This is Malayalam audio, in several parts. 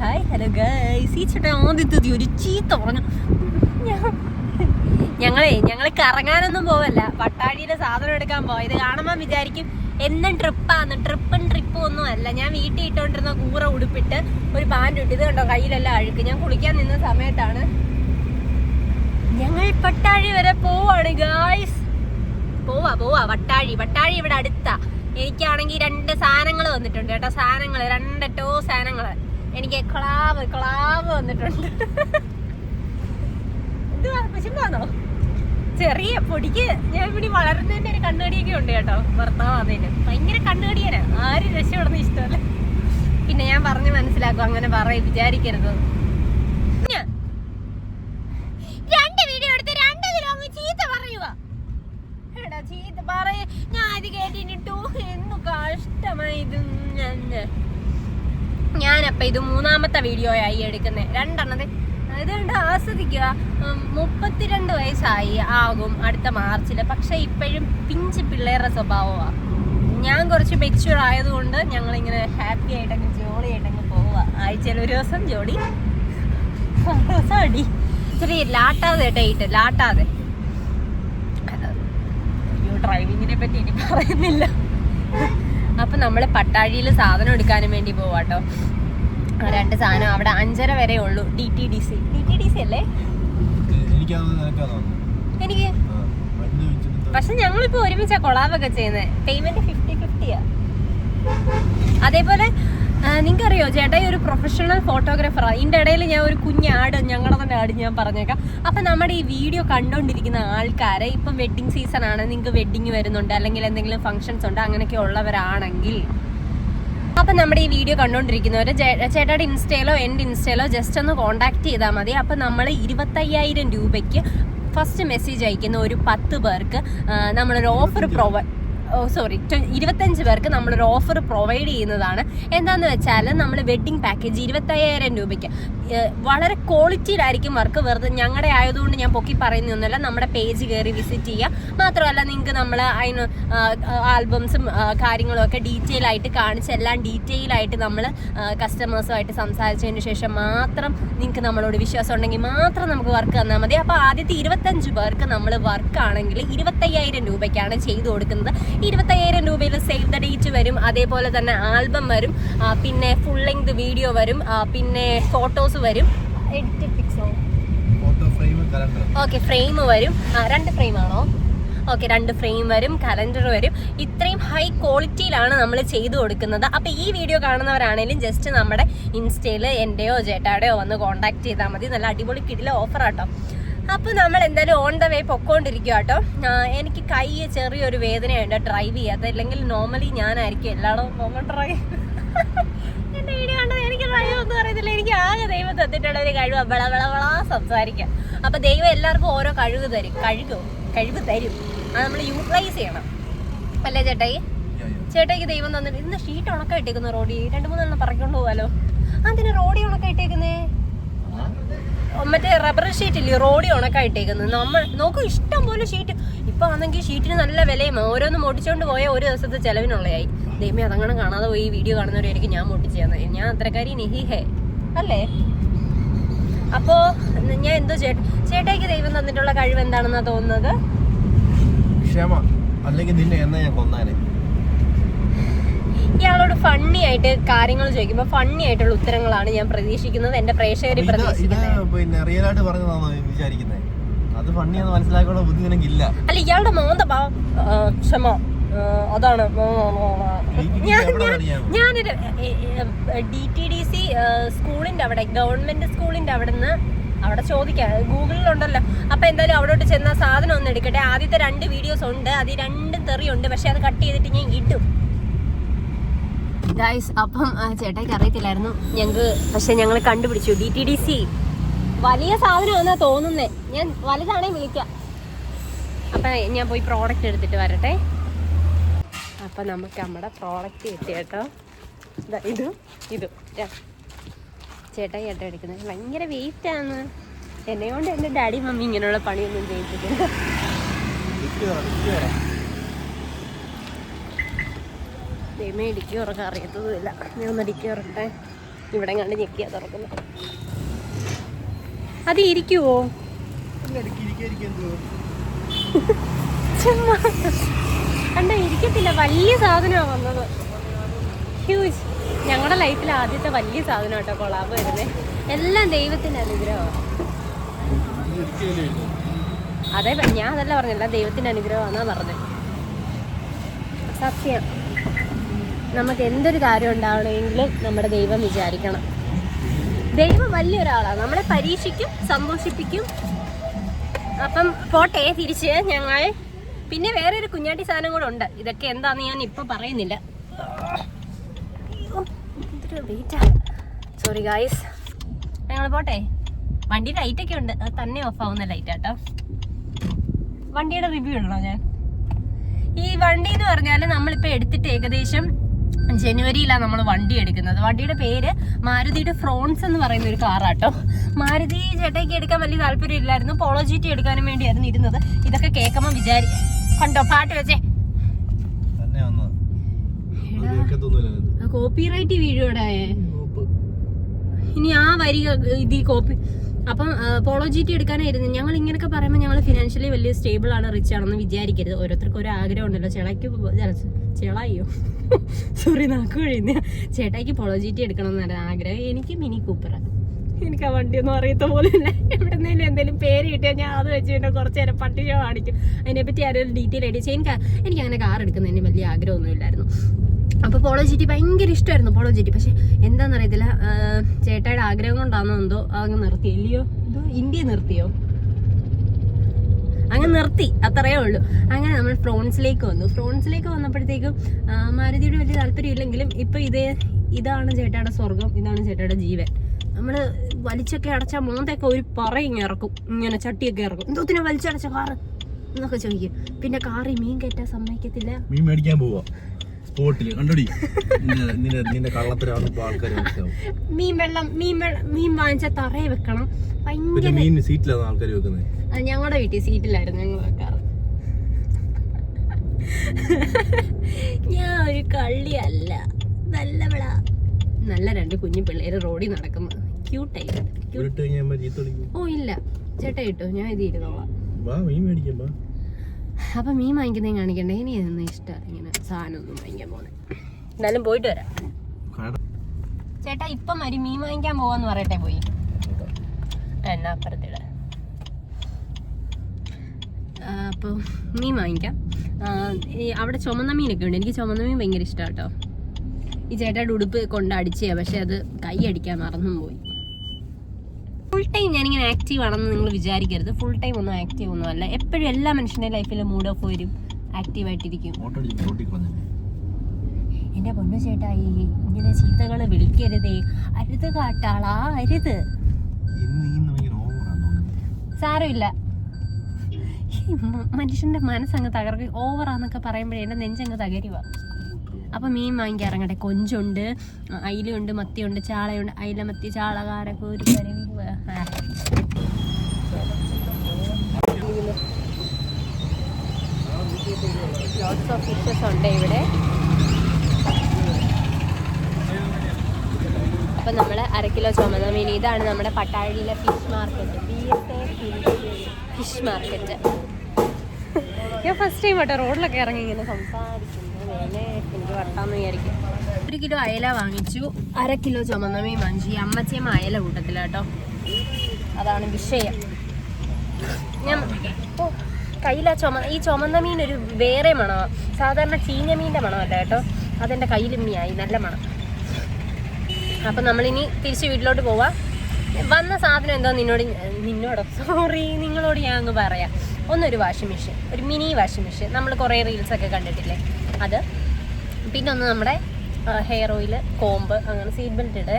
ഹായ് ഹലോ ഗൈസ് ഈ ചേട്ടൻ ആദ്യത്തെ ഒരു ചീത്ത പറഞ്ഞു ഞങ്ങളെ ഞങ്ങൾ കറങ്ങാനൊന്നും പോവല്ല. പട്ടാഴിയിലെ സാധനം എടുക്കാൻ പോവാം. ഇത് കാണുമ്പോൾ വിചാരിക്കും എന്നും ട്രിപ്പാന്ന്. ട്രിപ്പും ട്രിപ്പും ഒന്നും അല്ല. ഞാൻ വീട്ടിൽ ഇട്ടുകൊണ്ടിരുന്ന കൂറ ഉടുപ്പിട്ട് ഒരു പാന്റ് ഇട്ട് ഇത് കണ്ടോ? കയ്യിലെല്ലാം അഴുക്ക്. ഞാൻ കുളിക്കാൻ നിന്ന സമയത്താണ് ഞങ്ങൾ പട്ടാഴി വരെ പോവാണ് ഗായ്സ് പോവാ പോവാ. വട്ടാഴി വട്ടാഴി ഇവിടെ അടുത്താ. എനിക്കാണെങ്കിൽ രണ്ട് സാധനങ്ങൾ വന്നിട്ടുണ്ട് കേട്ടോ. സാധനങ്ങൾ രണ്ടറ്റോ സാധനങ്ങൾ എനിക്ക് ക്ലാവ് ക്ലാവ് വന്നിട്ടുണ്ട്. എന്തുവാ? പശുമ്പാന്നോ ചെറിയ പൊടിക്ക് ഞാൻ ഇവിടെ വളരുന്നതിന്റെ ഒരു കണ്ണുകടിയൊക്കെ ഉണ്ട് കേട്ടോ ഭർത്താവ് അതിന് ഭയങ്കര കണ്ണുകടിയാണ്. ആരും രക്ഷപ്പെടുന്ന ഇഷ്ടമല്ല. പിന്നെ ഞാൻ പറഞ്ഞ് മനസ്സിലാക്കും അങ്ങനെ പറയും വിചാരിക്കരുത്. രണ്ട് രണ്ട് എടാ ഞാൻ ഇത് കേട്ടിട്ടു എന്നു കഷ്ടമായി ഞാൻ ഞാനപ്പ ഇത് മൂന്നാമത്തെ വീഡിയോ ആയി എടുക്കുന്നത് രണ്ടെണ്ണത് ഇത് കണ്ട്? ആസ്വദിക്കുക. മുപ്പത്തിരണ്ട് വയസ്സായി ആകും അടുത്ത മാർച്ചിൽ പക്ഷേ ഇപ്പോഴും പിഞ്ച് പിള്ളേരുടെ സ്വഭാവമാണ് ഞാൻ കുറച്ച് മെച്യൂർ ആയതുകൊണ്ട് ഞങ്ങളിങ്ങനെ ഹാപ്പി ആയിട്ടങ്ങ് ജോളി ആയിട്ടങ്ങ് പോവുക ആഴ്ചയിൽ ഒരു ദിവസം ജോളി ദിവസം അടി. ഇച്ചിരി ലാട്ടാതെ ഡേറ്റ് ലാട്ടാതെ. അയ്യോ ഡ്രൈവിങ്ങിനെ പറ്റി ഇനി പറയുന്നില്ല. അപ്പൊ നമ്മൾ പട്ടാഴിയിൽ സാധനം എടുക്കാനും വേണ്ടി പോവാട്ടോ. രണ്ട് സാധനം അവിടെ അഞ്ചര വരെ ഉള്ളൂ. D T D C D T D C അല്ലേ? എനിക്ക്? പക്ഷെ ഞങ്ങളിപ്പോ ഒരുമിച്ചാ കൊളാബൊക്കെ ചെയ്യുന്നത് പേയ്മെന്റ് ഫിഫ്റ്റി ഫിഫ്റ്റിയാ അതേപോലെ നിങ്ങൾക്കറിയോ ചേട്ടായി ഒരു പ്രൊഫഷണൽ ഫോട്ടോഗ്രാഫറാണ് ഇതിന്റെ ഇടയിൽ ഞാൻ ഒരു കുഞ്ഞാട് ഞങ്ങളുടെ തന്നെ ആട് ഞാൻ പറഞ്ഞേക്കാം. അപ്പം നമ്മുടെ ഈ വീഡിയോ കണ്ടുകൊണ്ടിരിക്കുന്ന ആൾക്കാരെ ഇപ്പം വെഡ്ഡിങ് സീസൺ ആണ് നിങ്ങൾക്ക് വെഡ്ഡിങ് വരുന്നുണ്ട് അല്ലെങ്കിൽ എന്തെങ്കിലും ഫങ്ഷൻസ് ഉണ്ട് അങ്ങനെയൊക്കെ ഉള്ളവരാണെങ്കിൽ അപ്പം നമ്മുടെ ഈ വീഡിയോ കണ്ടുകൊണ്ടിരിക്കുന്നവർ ചേട്ടയുടെ ഇൻസ്റ്റയിലോ എന്റെ ഇൻസ്റ്റയിലോ ജസ്റ്റ് ഒന്ന് കോൺടാക്ട് ചെയ്താൽ മതി. അപ്പം നമ്മൾ ഇരുപത്തയ്യായിരം രൂപയ്ക്ക് ഫസ്റ്റ് മെസ്സേജ് അയക്കുന്ന ഒരു പത്ത് പേർക്ക് നമ്മളൊരു ഓഫർ പ്രൊവൈഡ് സോറി ഇരുപത്തഞ്ച് പേർക്ക് നമ്മളൊരു ഓഫർ പ്രൊവൈഡ് ചെയ്യുന്നതാണ്. എന്താന്ന് വെച്ചാൽ നമ്മൾ വെഡ്ഡിംഗ് പാക്കേജ് ഇരുപത്തയ്യായിരം രൂപയ്ക്ക്. വളരെ ക്വാളിറ്റിയിലായിരിക്കും വർക്ക് വെറുതെ ഞങ്ങളുടെ ആയതുകൊണ്ട് ഞാൻ പൊക്കി പറയുന്നൊന്നുമല്ല. നമ്മുടെ പേജ് കയറി വിസിറ്റ് ചെയ്യുക മാത്രമല്ല നിങ്ങൾക്ക് നമ്മൾ അതിന് ആൽബംസും കാര്യങ്ങളും ഒക്കെ ഡീറ്റെയിൽ ആയിട്ട് കാണിച്ച് എല്ലാം ഡീറ്റെയിൽ ആയിട്ട് നമ്മൾ കസ്റ്റമേഴ്സുമായിട്ട് സംസാരിച്ചതിന് ശേഷം മാത്രം നിങ്ങൾക്ക് നമ്മളോട് വിശ്വാസം ഉണ്ടെങ്കിൽ മാത്രം നമുക്ക് വർക്ക് തന്നാൽ മതി. അപ്പോൾ ആദ്യത്തെ ഇരുപത്തഞ്ച് പേർക്ക് നമ്മൾ വർക്ക് ആണെങ്കിൽ ഇരുപത്തയ്യായിരം രൂപയ്ക്കാണ് ചെയ്തു കൊടുക്കുന്നത്. ഇരുപത്തയ്യായിരം രൂപയിൽ സേവ് ദ ഡേറ്റ് വരും. അതേപോലെ തന്നെ ആൽബം വരും. പിന്നെ ഫുൾ ലെങ്ത് വീഡിയോ വരും. പിന്നെ ഫോട്ടോസ് വരും. എഡിറ്റഡ് പിക്സോ ഓക്കെ ഫ്രെയിം വരും. രണ്ട് ഫ്രെയിം ആണോ? ഓക്കെ രണ്ട് ഫ്രെയിം വരും. കലണ്ടർ വരും. ഇത്രയും ഹൈ ക്വാളിറ്റിയിലാണ് നമ്മൾ ചെയ്തു കൊടുക്കുന്നത്. അപ്പോൾ ഈ വീഡിയോ കാണുന്നവരാണെങ്കിലും ജസ്റ്റ് നമ്മുടെ ഇൻസ്റ്റയിൽ എന്റെയോ ചേട്ടാടെയോ വന്ന് കോൺടാക്ട് ചെയ്താൽ മതി. നല്ല അടിപൊളി കിടിലെ ഓഫറാട്ടോ അപ്പോൾ നമ്മൾ എന്തായാലും ഓൺ ദ വേ പൊക്കോണ്ടിരിക്കുക കേട്ടോ എനിക്ക് കൈ ചെറിയൊരു വേദനയുണ്ട് ഡ്രൈവ് ചെയ്യാത്ത അല്ലെങ്കിൽ നോർമലി ഞാനായിരിക്കും എല്ലായിടവും പോകുമ്പോൾ ഡ്രൈവ് എന്റെ വീഡിയോ കണ്ടത് എനിക്ക് ഡ്രൈവ് ഒന്നും അറിയത്തില്ല. എനിക്ക് ആകെ ദൈവം തന്നിട്ടുള്ള ഒരു കഴിവ്. വള വള വള സംസാരിക്കാം. അപ്പൊ ദൈവം എല്ലാവർക്കും ഓരോ കഴിവ് തരും. കഴിവ് കഴിവ് തരും. അത് നമ്മൾ യൂട്ടിലൈസ് ചെയ്യണം. അല്ലേ ചേട്ടായി ചേട്ടായിക്ക് ദൈവം തന്നിട്ട് ഇന്ന് ഷീറ്റ് ഉണക്ക ഇട്ടേക്കുന്നു റോഡി. രണ്ട് മൂന്നെണ്ണം പറഞ്ഞുകൊണ്ട് പോവാലോ. അതിന് റോഡി ഉണക്ക ഇട്ടേക്കുന്നേ? മറ്റേ റബ്ബർ ഷീറ്റ് ഇല്ലേ റോഡി ഉണക്കായിട്ടേക്കുന്നത് നമ്മൾ നോക്കൂ ഇഷ്ടം പോലെ ഷീറ്റ് ഇപ്പൊ ആണെങ്കിൽ ഷീറ്റിന് നല്ല വിലയും. ഓരോന്ന് മുട്ടിച്ചോണ്ട് പോയ ഒരു ദിവസത്തെ ചെലവിനുള്ളതായി ദൈവമേ അതങ്ങനെ കാണാതെ പോയി വീഡിയോ കാണുന്നവരായിരിക്കും ഞാൻ മുട്ടിച്ചത് ഞാൻ അത്രക്കാരി നിഹിഹേ അല്ലേ? അപ്പോ ഞാൻ എന്തോ ചേട്ട ചേട്ടായിക്ക് ദൈവം തന്നിട്ടുള്ള കഴിവ് എന്താണെന്നാ തോന്നുന്നത്? ക്ഷമ. അല്ലെങ്കിൽ നിന്നെ എന്നാ ഞാൻ കൊന്നാനെ? ഇയാളോട് ഫണ്ണി ആയിട്ട് കാര്യങ്ങൾ ചോദിക്കുമ്പോൾ ഫണ്ണി ആയിട്ടുള്ള ഉത്തരങ്ങളാണ് ഞാൻ പ്രതീക്ഷിക്കുന്നത്. എന്റെ ഇത് പിന്നെ റിയൽ ആയിട്ട് പറഞ്ഞതാണോ വിചാരിക്കുന്നത് അത് ഫണ്ണിയെന്ന് മനസ്സിലാക്കാനുള്ള ബുദ്ധി നിനക്കില്ല. അല്ല ഇയാളുടെ മോന്ത ക്ഷമ അതാണ്. ഞാൻ? ഞാനൊരു ഡി ടി ഡി സി സ്കൂളിന്റെ അവിടെ ഗവൺമെന്റ് സ്കൂളിന്റെ അവിടെ നിന്ന് അവിടെ ചോദിക്കാം. ഗൂഗിളിലുണ്ടല്ലോ. അപ്പൊ എന്തായാലും അവിടോട്ട് ചെന്ന സാധനം ഒന്ന് എടുക്കട്ടെ. ആദ്യത്തെ രണ്ട് വീഡിയോസ് ഉണ്ട്. അത് രണ്ടും തെറിയുണ്ട്. പക്ഷെ അത് കട്ട് ചെയ്തിട്ട് ഞാൻ ഇടും. ഗായ്സ് അപ്പം ചേട്ടായിക്ക് അറിയത്തില്ലായിരുന്നു. ഞങ്ങൾക്ക് പക്ഷെ ഞങ്ങൾ കണ്ടുപിടിച്ചു. ഡി ടി ഡി സി വലിയ സാധനമാണെന്നാ തോന്നുന്നേ. ഞാൻ വലുതാണേ വിളിക്കാം. അപ്പം ഞാൻ പോയി പ്രോഡക്റ്റ് എടുത്തിട്ട് വരട്ടെ. അപ്പം നമുക്ക് നമ്മുടെ പ്രോഡക്റ്റ് കിട്ടി കേട്ടോ. ഇത് ഇതും. ചേട്ടായി ചേട്ടാ എടുക്കുന്നത്. ഭയങ്കര വെയിറ്റാണ് എന്നെ കൊണ്ട് എന്റെ ഡാഡി മമ്മി ഇങ്ങനെയുള്ള പണിയൊന്നും ചെയ്യിപ്പിക്കില്ല ദൈവമേ ഇടിക്കുക ഉറക്കം അറിയത്തതുമില്ല ഞാൻ ഒന്ന് ഇടിക്കുക ഉറക്കട്ടെ ഇവിടെ കണ്ട് ഞെക്കിയാ തുറക്കുന്നത്. അത് ഇരിക്കുവോ? കണ്ട ഇരിക്കത്തില്ല. വലിയ സാധനമാണ് വന്നത്. ഹ്യൂജ് ഞങ്ങളുടെ ലൈഫിൽ ആദ്യത്തെ വലിയ സാധനം കേട്ടോ കൊളാബ് വരുന്നത് എല്ലാം ദൈവത്തിന്റെ അനുഗ്രഹമാണ്. അതെ ഞാൻ അതല്ല പറഞ്ഞല്ല ദൈവത്തിന്റെ അനുഗ്രഹമാണെന്നാണ് പറഞ്ഞത്. സത്യം. നമുക്ക് എന്തൊരു കാര്യം ഉണ്ടാവണമെങ്കിലും നമ്മുടെ ദൈവം വിചാരിക്കണം. ദൈവം വലിയൊരാളാണ് നമ്മളെ പരീക്ഷിക്കും സന്തോഷിപ്പിക്കും. അപ്പം പോട്ടെ തിരിച്ച് ഞങ്ങൾ. പിന്നെ വേറെ ഒരു കുഞ്ഞാട്ടി സാധനം കൂടെ ഉണ്ട്. ഇതൊക്കെ എന്താന്ന് ഞാൻ ഇപ്പൊ പറയുന്നില്ല. സോറി ഗായ്സ് ഞങ്ങൾ പോട്ടെ. വണ്ടി ലൈറ്റൊക്കെ ഉണ്ട്. തന്നെ ഓഫ് ആവുന്ന ലൈറ്റ് ആട്ടോ വണ്ടിയുടെ റിവ്യൂ ഉണ്ടോ ഞാൻ? ഈ വണ്ടി എന്ന് പറഞ്ഞാൽ നമ്മളിപ്പോ എടുത്തിട്ട് ഏകദേശം ജനുവരിയിലാണ് നമ്മൾ വണ്ടി എടുക്കുന്നത്. വണ്ടിയുടെ പേര് മാരുതിയുടെ ഫ്രോൺസ് എന്ന് പറയുന്ന ഒരു കാറാട്ടോ മാരുതി ചേട്ടയ്ക്ക് എടുക്കാൻ വലിയ താല്പര്യം ഇല്ലായിരുന്നു പോളോ ജി ടി എടുക്കാനും വേണ്ടിയായിരുന്നു ഇരുന്നത്. ഇതൊക്കെ കേൾക്കുമ്പോൾ വിചാരി കണ്ടോ? പാട്ട് വെച്ചേ. കോപ്പിറൈറ്റ് വീഡിയോടെ ഇനി ആ വരി ഇത് കോപ്പി അപ്പം പോളോ ജി ടി എടുക്കാനായിരുന്നു. ഞങ്ങൾ ഇങ്ങനെയൊക്കെ പറയുമ്പോൾ ഞങ്ങൾ ഫിനാൻഷ്യലി വലിയ സ്റ്റേബിൾ ആണ് റിച്ച് ആണെന്ന് വിചാരിക്കരുത്. ഓരോരുത്തർക്കും ഒരു ആഗ്രഹം ഉണ്ടല്ലോ. ചേളയ്ക്ക് ചേളായോ? സോറി നാക്ക് കഴിയുന്ന ചേട്ടായിക്ക് പോളോ ജി ടി എടുക്കണം എന്നാണ് ആഗ്രഹം എനിക്ക് മിനി കൂപ്പർ എനിക്ക് ആ വണ്ടിയൊന്നും അറിയത്ത ഇല്ല എവിടെന്നേലും എന്തെങ്കിലും പേര് കിട്ടിയാൽ ഞാൻ അത് വെച്ച് പിന്നെ കുറച്ച് നേരം പട്ടിക കാണിക്കും. അതിനെപ്പറ്റി ആരും ഡീറ്റെയിൽ ആയിട്ട് എനിക്ക് എനിക്ക് അങ്ങനെ കാർ എടുക്കുന്നതിന് വലിയ ആഗ്രഹമൊന്നും ഇല്ലായിരുന്നു അപ്പോൾ പോളോ ജി ടി ഭയങ്കര ഇഷ്ടമായിരുന്നു പോളോ ജി ടി. പക്ഷെ എന്താണെന്നറിയത്തില്ല ചേട്ടായുടെ ആഗ്രഹം കൊണ്ടാണോ എന്തോ അങ്ങ് നിർത്തി. അല്ലയോ എന്തോ ഇന്ത്യ നിർത്തിയോ? അങ്ങ് നിർത്തി അത്രയേ ഉള്ളൂ. അങ്ങനെ നമ്മൾ ഫ്രോൺസിലേക്ക് വന്നു. ഫ്രോൺസിലേക്ക് വന്നപ്പോഴത്തേക്കും മാരുതിയുടെ വലിയ താല്പര്യം ഇല്ലെങ്കിലും ഇപ്പൊ ഇതേ ഇതാണ് ചേട്ടായുടെ സ്വർഗം ഇതാണ് ചേട്ടായുടെ ജീവൻ. നമ്മൾ വലിച്ചൊക്കെ അടച്ച മോന്തൊക്കെ ഒരു പറ ഇങ്ങനെ ഇറക്കും ഇങ്ങനെ ചട്ടിയൊക്കെ ഇറക്കും. എന്തോ എന്തോത്തിനാ വലിച്ചടച്ച കാറ്? എന്നൊക്കെ ചോദിക്കും. പിന്നെ കാറി മീൻ കയറ്റാൻ സമ്മതിക്കത്തില്ല. മീൻ മേടിക്കാൻ പോവാ. സ്പോട്ടിൽ. കണ്ടോടി? നിന്റെ- നിന്റെ കള്ളത്തരാണ് ഇപ്പൊ ആൾക്കാർ മനസ്സിലാവും. മീൻ വെള്ളം മീൻ വെള്ളം മീൻ വാങ്ങിച്ച തറയെ വെക്കണം. പിന്നെ മീൻ സീറ്റിലാണ് ആൾക്കാർ വെക്കുന്നത്? ഞങ്ങളുടെ വീട്ടിൽ സീറ്റിലായിരുന്നു ഞങ്ങൾ വെക്കാറ്. ഞാൻ ഒരു കള്ളിയല്ല. നല്ലവള. നല്ല രണ്ട് കുഞ്ഞു പിള്ളേര് റോഡിൽ നടക്കുന്നു വിളിക്കും. ഓ ഇല്ല. ചേട്ടാ ഇട്ടോ ഞാൻ ഇത് ഇരുന്നോളാം വാ മീൻ മേടിക്കാം അപ്പൊ മീൻ വാങ്ങിക്കുന്നേ കാണിക്കണ്ടേ? ഇനി ഇതൊന്നും ഇഷ്ടമാണ് ഇങ്ങനെ സാധനം ഒന്നും വാങ്ങിക്കാൻ പോകുന്നത് എന്നാലും പോയിട്ട് വരാം. ചേട്ടാ ഇപ്പം മരി മീൻ വാങ്ങിക്കാൻ പോവാന്ന് പറയട്ടെ പോയി. എന്നാ അപ്പുറത്തിട. അപ്പോൾ മീൻ വാങ്ങിക്കാം. അവിടെ ചുമന്ന മീനൊക്കെ ഉണ്ട്. എനിക്ക് ചുമന്ന മീൻ ഭയങ്കര ഇഷ്ടമാണ് കേട്ടോ. ഈ ചേട്ടായുടെ ഉടുപ്പ് കൊണ്ട് അടിച്ചേ പക്ഷെ അത് കൈ അടിക്കാൻ മറന്നും പോയി ഫുൾ ടൈം ഞാനിങ്ങനെ ആക്റ്റീവ് ആണെന്ന് നിങ്ങൾ വിചാരിക്കരുത്. ഫുൾ ടൈം ഒന്നും ആക്റ്റീവ് ഒന്നും അല്ല. എപ്പോഴും എല്ലാ മനുഷ്യന്റെ ലൈഫിലും മൂഡ് ഓഫ് വരും. ആക്റ്റീവ് ആയിട്ടിരിക്കും. എന്റെ പൊന്നു ചേട്ടാ ഇങ്ങനെ ചീത്തകൾ വിളിക്കരുതേ. അരുത് കാട്ടാളാ അരുത്. സാരമില്ല. മനുഷ്യന്റെ മനസ്സങ്ങ് തകർക്ക. ഓവറാന്നൊക്കെ പറയുമ്പോഴേ എന്റെ നെഞ്ചങ്ങ് തകരുക അപ്പൊ മീൻ വാങ്ങിക്കാൻ ഇറങ്ങട്ടെ. കൊഞ്ചുണ്ട് അയിലുണ്ട് മത്തിയുണ്ട് ചാളയുണ്ട്. അയില മത്തി ചാള കാരക്ക ഒരു കരവി. Lots of fishes ഉണ്ട് ഇവിടെ അപ്പം നമ്മൾ അര കിലോ ചുമന്ന മീൻ. ഇതാണ് നമ്മുടെ പട്ടാഴിയിലെ fish market B S A fish market ഞാൻ ഫസ്റ്റ് ടൈം ആട്ടോ റോഡിലൊക്കെ ഇറങ്ങി ഇങ്ങനെ സംസാരിക്കുന്നു ഒരു കിലോ അയല വാങ്ങിച്ചു. അര കിലോ ചുമന്ന മീൻ വാങ്ങിച്ചു അമ്മച്ചയമ്മ അയല കൂട്ടത്തില്ല കേട്ടോ അതാണ് വിഷയം. ഞാൻ ഓ കയ്യിലാ ചുമ ഈ ചുമന്ന മീൻ ഒരു വേറെ മണമാണ് സാധാരണ ചീഞ്ഞ മീന്റെ മണമല്ല കേട്ടോ. അതെന്റെ കയ്യിലുമ്മിയായി നല്ല മണം. അപ്പം നമ്മളിനി തിരിച്ച് വീട്ടിലോട്ട് പോവാം. വന്ന സാധനം എന്തോ നിന്നോട് നിന്നോടോ? സോറി നിങ്ങളോട് ഞാൻ അങ്ങ് പറയാം. ഒന്നൊരു വാഷിംഗ് മെഷീൻ ഒരു മിനി വാഷിംഗ് മെഷീൻ നമ്മൾ കുറേ റീൽസൊക്കെ കണ്ടിട്ടില്ലേ? അത്. പിന്നെ ഒന്ന് നമ്മുടെ ഹെയർ ഓയിൽ കോമ്പ് അങ്ങനെ സീറ്റ് ബെൽറ്റ് ഇടേ.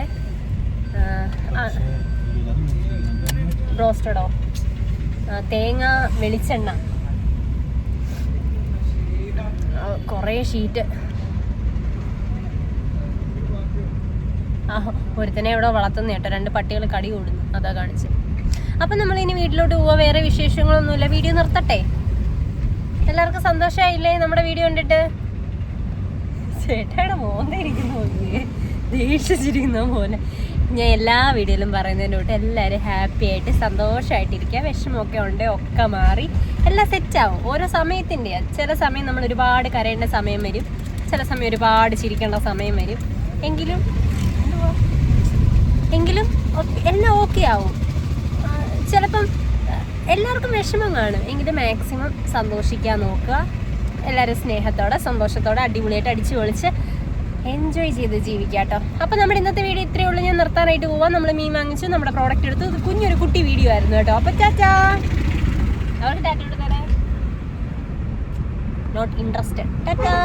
റോസ്റ്റഡോ തേങ്ങ വെളിച്ചെണ്ണ. കുറേ ഷീറ്റ് ആ ഒരുത്തനെ ഇവിടെ വളർത്തുന്ന കേട്ടോ. രണ്ട് പട്ടികൾ കടി കൂടുന്നു. അതാ കാണിച്ച്. അപ്പം നമ്മൾ ഇനി വീട്ടിലോട്ട് പോവാ വേറെ വിശേഷങ്ങളൊന്നുമില്ല. വീഡിയോ നിർത്തട്ടെ? എല്ലാവർക്കും സന്തോഷമായില്ലേ നമ്മുടെ വീഡിയോ കണ്ടിട്ട്? ചേട്ടയുടെ മോന്നിരിക്കുന്നു ദേഷ്യിച്ചിരിക്കുന്ന പോലെ ഞാൻ എല്ലാ വീഡിയോയിലും പറയുന്നതിന്റെ തൊട്ട് എല്ലാവരും ഹാപ്പി ആയിട്ട് സന്തോഷമായിട്ടിരിക്കുക വിഷമമൊക്കെ ഉണ്ട് ഒക്കെ മാറി. എല്ലാം സെറ്റാവും ഓരോ സമയത്തിന്റെ ചില സമയം നമ്മൾ ഒരുപാട് കരയേണ്ട സമയം വരും. ചില സമയം ഒരുപാട് ചിരിക്കേണ്ട സമയം വരും. എങ്കിലും എങ്കിലും എല്ലാം ഓക്കെ ആവും. ചിലപ്പം എല്ലാവർക്കും വിഷമം കാണും. എങ്കിലും മാക്സിമം സന്തോഷിക്കാൻ നോക്കുക. എല്ലാവരും സ്നേഹത്തോടെ സന്തോഷത്തോടെ അടിപൊളിയായിട്ട് അടിച്ചു പൊളിച്ച് എൻജോയ് ചെയ്ത് ജീവിക്കുക കേട്ടോ. അപ്പോൾ നമ്മുടെ ഇന്നത്തെ വീഡിയോ ഇത്രയേ ഉള്ളൂ. ഞാൻ നിർത്താനായിട്ട് പോവാം. നമ്മൾ മീൻ വാങ്ങിച്ചു. നമ്മുടെ പ്രോഡക്റ്റ് എടുത്തു. കുഞ്ഞൊരു കുട്ടി വീഡിയോ ആയിരുന്നു കേട്ടോ. അപ്പോൾ ചാച്ചാ അവർക്ക് ടാറ്റ നോട്ട് ഇൻട്രസ്റ്റഡ് ടാറ്റാ.